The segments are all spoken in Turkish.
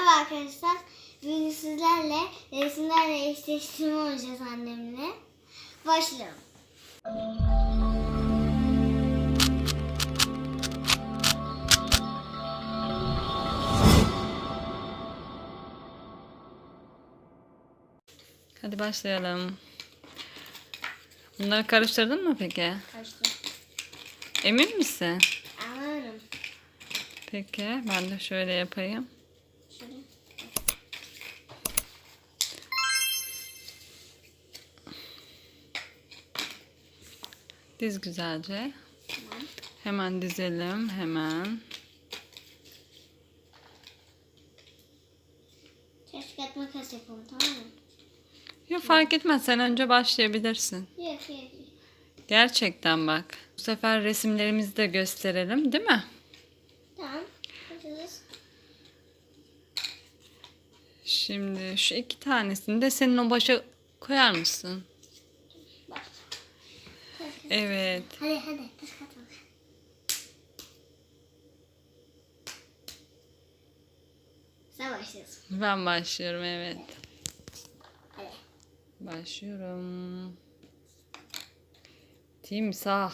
Merhaba arkadaşlar. Bugün sizlerle resimlerle eşleştirme oynayacağız annemle. Başlayalım. Hadi başlayalım. Bunları karıştırdın mı peki? Kaçtı. Emin misin? Anlarım. Peki ben de şöyle yapayım. Diz güzelce. Tamam. Hemen dizelim hemen. Keşke makas yapalım tamam mı? Yok fark etmez sen önce başlayabilirsin. Yok yok. Gerçekten bak. Bu sefer resimlerimizi de gösterelim değil mi? Tamam. Şimdi şu iki tanesini de senin o başa koyar mısın? Evet. Hadi hadi. Sen başlıyorsun. Ben başlıyorum evet. Hadi. Başlıyorum. Timsah.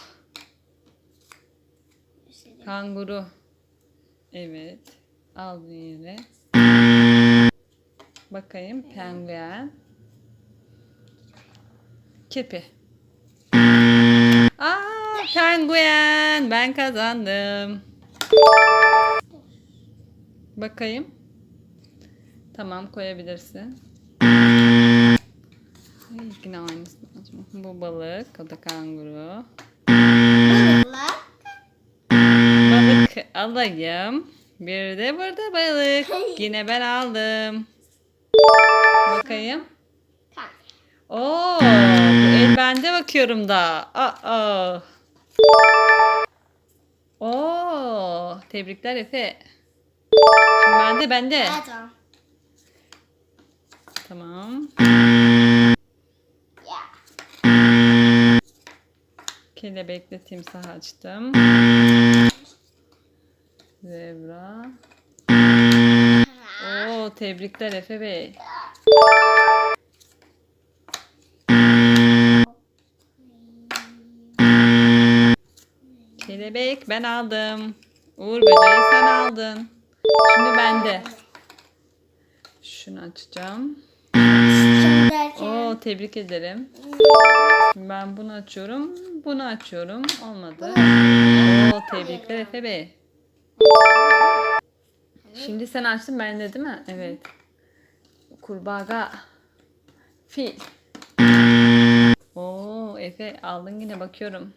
Kanguru. Evet. Al bir yere. Bakayım. Penguen. Kirpi. Penguen. Ben kazandım. Bakayım. Tamam koyabilirsin. Ay, yine aynısı. Bu balık. O da kanguru. Balıklar. Balık alayım. Bir de burada balık. Yine ben aldım. Bakayım. Oo, bu el bende bakıyorum da. Aa. Tebrikler Efe. Şimdi bende bende. Ha, tamam. Tamam. Ya. Kelebekle timsah açtım. Zebra. Oo, tebrikler Efe Bey. Kelebek ben aldım. Uğur böceği sen aldın. Şimdi bende. Şunu açacağım. Oo tebrik ederim. Şimdi ben bunu açıyorum. Bunu açıyorum. Olmadı. Oo tebrikler Efe Bey. Şimdi sen açtın bende değil mi? Evet. Kurbağa. Fil. Oo Efe aldın yine bakıyorum.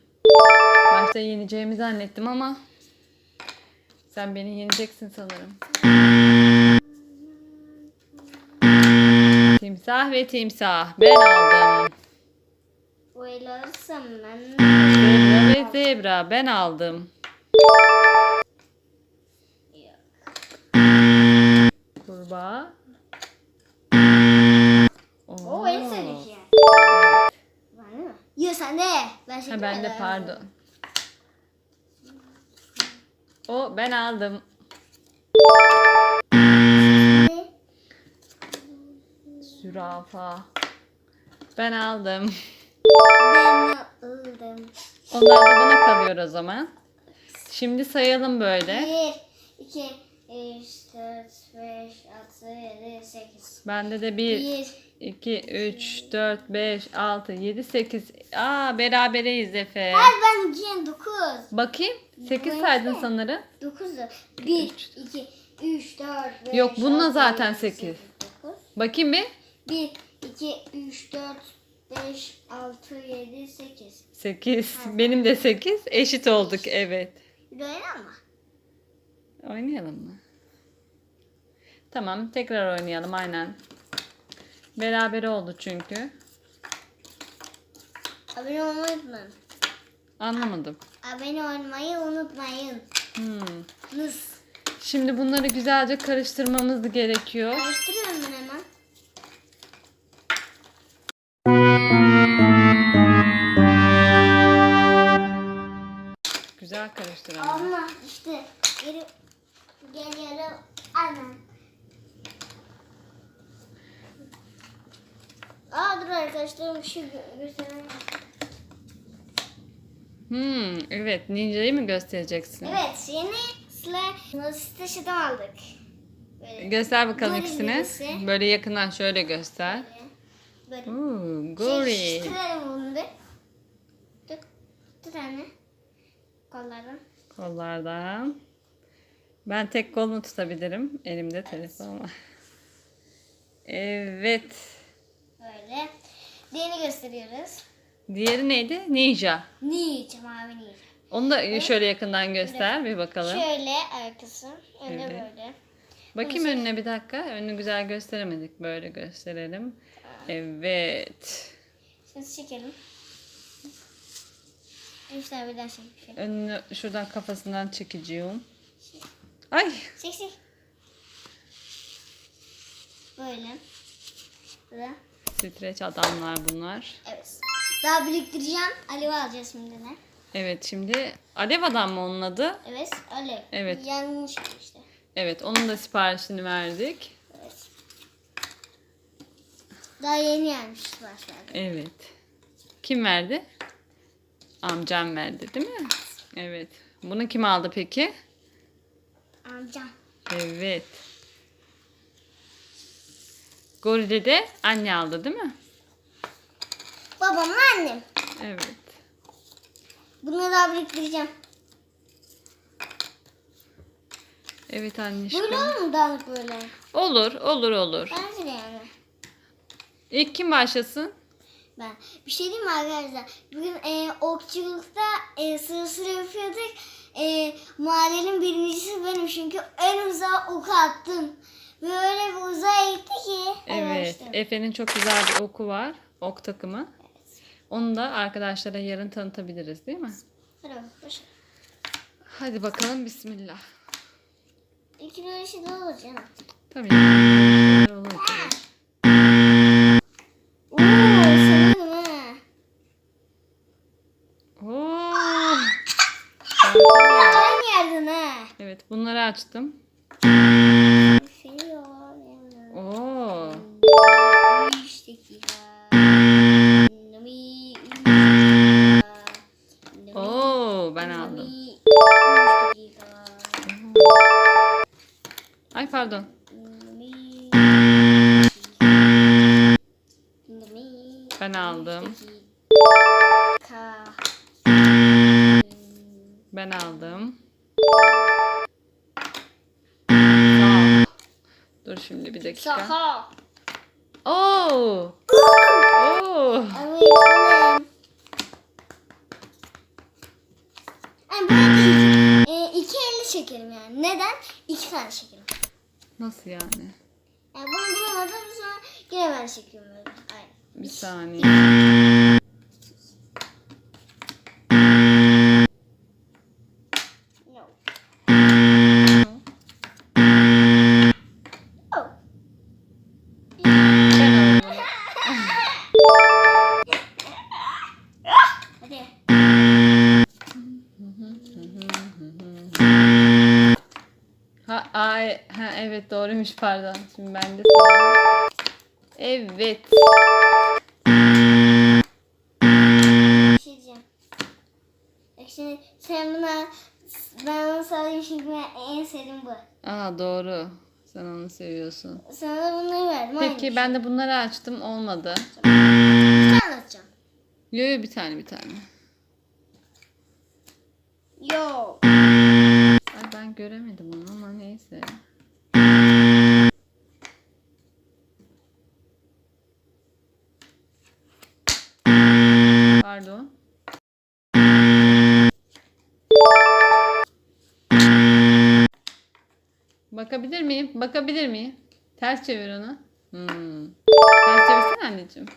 Başta yeneceğimi zannettim ama sen beni yeneceksin sanırım. Timsah ve timsah. Ben aldım. Böyle alırsam ben. Zebra ve zebra. Ben aldım. Kurbağa. O en sevdiğim. Ben mi? Yok sende. Ben Ha ben de pardon. O ben aldım. Zürafa. Ben aldım. Ben aldım. Onlar da bana kalıyor o zaman. Şimdi sayalım böyle. 1, 2, 3, 4, 5, 6, 7, 8. Bende de 1, 1, 2, 3, 4, 5, 6, 7, 8. Aa berabereyiz Efe. Hayır ben yine 9. Bakayım. 8 Bu saydın ne? sanırım. 9 1, 2, 3, 4, 5, Yok, bununla 6, zaten 7, sekiz. 9. Bakayım bir. 1, 2, 3, 4, 5, 6, 7, 8. 8. Benim de 8. Eşit olduk evet. De oynama. Oynayalım mı? Tamam tekrar oynayalım aynen. Beraber oldu çünkü. Abone olmayı unutmayın. Anlamadım. Abone olmayı unutmayın. Hmm. Nız. Şimdi bunları güzelce karıştırmamız gerekiyor. Karıştırıyorum ben hemen. Güzel karıştır ama. Ama işte geri geliyorum anam. Aa dur arkadaşlarım şu şey göstereyim. Hmm, evet ninjayı mı göstereceksin? Evet yeni Slay'ı sitesinden aldık. Böyle. Göster bakalım Gorin ikisini. Birisi. Böyle yakından şöyle göster. Böyle. böyle. Oo, gori. Şey, bunu bir. Dur, dur anne. Kollardan. Kollardan. Ben tek kolunu tutabilirim. Elimde telefon var. Evet. Böyle. Diğerini gösteriyoruz. Diğeri neydi? Ninja. Ninja mavi ninja. Onu da şöyle yakından göster bir bakalım. Şöyle arkası. Önde Evet. böyle. Bakayım önüne bir dakika. Önünü güzel gösteremedik. Böyle gösterelim. Evet. Şimdi çekelim. İşte bir daha çek. Şöyle. Önünü şuradan kafasından çekeceğim. Ay. Çek çek. Böyle. Böyle. Streç adamlar bunlar. Evet. Daha biriktireceğim. Alev alacağız şimdi ne? Evet şimdi Alev Adam mı onun adı? Evet. Alev. Evet. Yanlış işte. Evet onun da siparişini verdik. Evet. Daha yeni gelmiş başlarda. Evet. Kim verdi? Amcam verdi değil mi? Evet. Bunu kim aldı peki? Amcam. Evet. Gorili de anne aldı değil mi? Babamla annem. Evet. Bunu daha biriktireceğim. Evet anneciğim. Böyle olur mu dağınık böyle? Olur, olur, olur. Bence de yani. İlk kim başlasın? Ben bir şey diyeyim mi arkadaşlar? Bugün e, okçulukta e, sıra sıra yapıyorduk. E, mahallenin birincisi benim çünkü en uzağa oku attım. Böyle bir uzağa gitti ki. Evet. Efe'nin çok güzel bir oku var. Ok takımı. Onu da arkadaşlara yarın tanıtabiliriz değil mi? Hadi bakalım. başla. Hadi bakalım bismillah. İlk böyle şey de olur canım. Tabii. Olur açtım. Oo. Oo ben aldım. Ay pardon. Ben aldım. Ben aldım. Şimdi bir dakika. Saha. Oo. Oo. E, iki elli çekelim yani. Neden? İki tane çekelim. Nasıl yani? Yani bunu bulamadım sonra yine ben çekiyorum böyle. Aynen. Bir saniye. Evet doğruymuş pardon. Şimdi ben de. Evet. Bir şey diyeceğim. Bak şimdi sen buna ben onu salayım çünkü en sevdiğim bu. Aa doğru. Sen onu seviyorsun. Sana da bunları verdim. aynı Peki şey. ben de bunları açtım olmadı. Bir tane atacağım. Yo yo bir tane bir tane. Yo. Ay ben göremedim onu ama neyse. Pardon. Bakabilir miyim? Bakabilir miyim? Ters çevir onu. Hmm. Ters çevirsene anneciğim.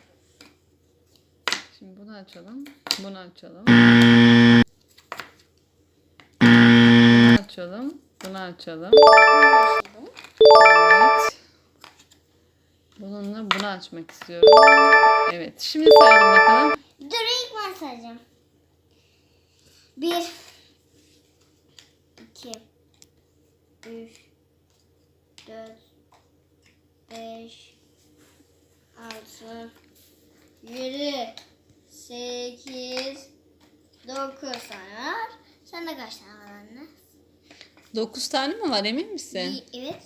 Şimdi bunu açalım. Bunu açalım. Bunu açalım. Bunu açalım. Evet. Bununla bunu açmak istiyorum. Evet. Şimdi sayalım bakalım. Ben sayacağım. Bir. iki, Üç. Dört. Beş. Altı. 7, 8, 9 tane var. Sende kaç tane var anne? 9 tane mi var emin misin? Bir, evet.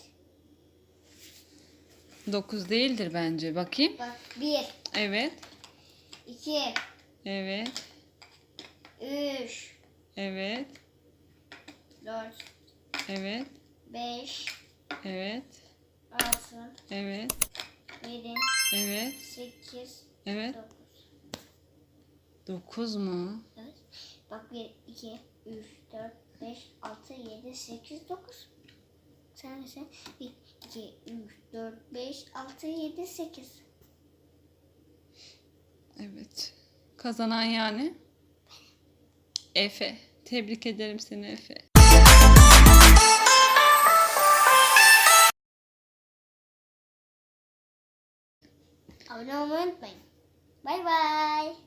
9 değildir bence. Bakayım. Bak 1, Evet. 2, Evet. 3, Evet. 4, Evet. 5, Evet. 6, Evet. 7, Evet. 8, Evet. 9. 9 mu? Evet. Bak 1, 2, 3, 4, 5, 6, 7, 8, 9. Sen sen. 1, 2, 3, 4, 5, 6, 7, 8. Evet. Kazanan yani? Efe. Tebrik ederim seni Efe. Abone olmayı unutmayın. Bay bay.